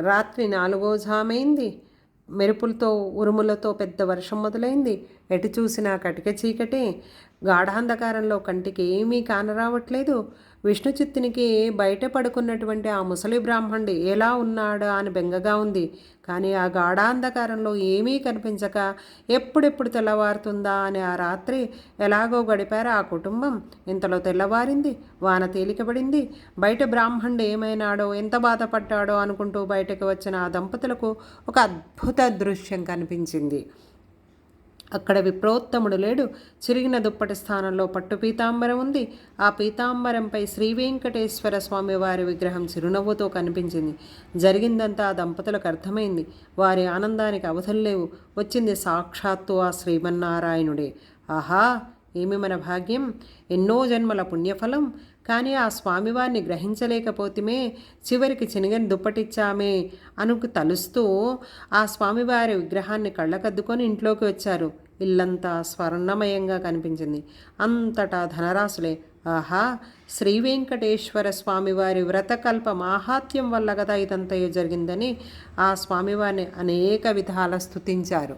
రాత్రి నాలుగో జామైంది. మెరుపులతో ఉరుములతో పెద్ద వర్షం మొదలైంది. ఎటు చూసినా కటిక చీకటి. గాఢాంధకారంలో కంటికి ఏమీ కానరావట్లేదు. విష్ణు చిత్తునికి బయట పడుకున్నటువంటి ఆ ముసలి బ్రాహ్మణుడు ఎలా ఉన్నాడా అని బెంగగా ఉంది. కానీ ఆ గాఢాంధకారంలో ఏమీ కనిపించక ఎప్పుడెప్పుడు తెల్లవారుతుందా అని ఆ రాత్రి ఎలాగో గడిపారు. ఆ కుటుంబం ఇంతలో తెల్లవారింది వాన తేలికబడింది బయట బ్రాహ్మణుడు ఏమైనాడో ఎంత బాధపడ్డాడో అనుకుంటూ బయటకు వచ్చిన ఆ దంపతులకు ఒక అద్భుత దృశ్యం కనిపించింది. అక్కడ విప్రోత్తముడు లేడు. చిరిగిన దుప్పటి స్థానంలో పట్టు పీతాంబరం ఉంది. ఆ పీతాంబరంపై శ్రీ వెంకటేశ్వర స్వామి వారి విగ్రహం చిరునవ్వుతో కనిపించింది. జరిగిందంతా ఆ దంపతులకు అర్థమైంది. వారి ఆనందానికి అవధులు లేవు. వచ్చింది సాక్షాత్తు ఆ శ్రీమన్నారాయణుడే. ఆహా! ఏమి మన భాగ్యం? ఎన్నో జన్మల పుణ్యఫలం. కానీ ఆ స్వామివారిని గ్రహించలేకపోతేమే. చివరికి చినగని దుప్పటిచ్చామే అనుకు తలుస్తూ ఆ స్వామివారి విగ్రహాన్ని కళ్ళకద్దుకొని ఇంట్లోకి వచ్చారు. ఇల్లంతా స్వర్ణమయంగా కనిపించింది. అంతటా ధనరాశులే. ఆహా! శ్రీ వెంకటేశ్వర స్వామివారి వ్రతకల్ప మాహాత్యం వల్ల కదా ఇదంతయో జరిగిందని ఆ స్వామివారిని అనేక విధాల స్థుతించారు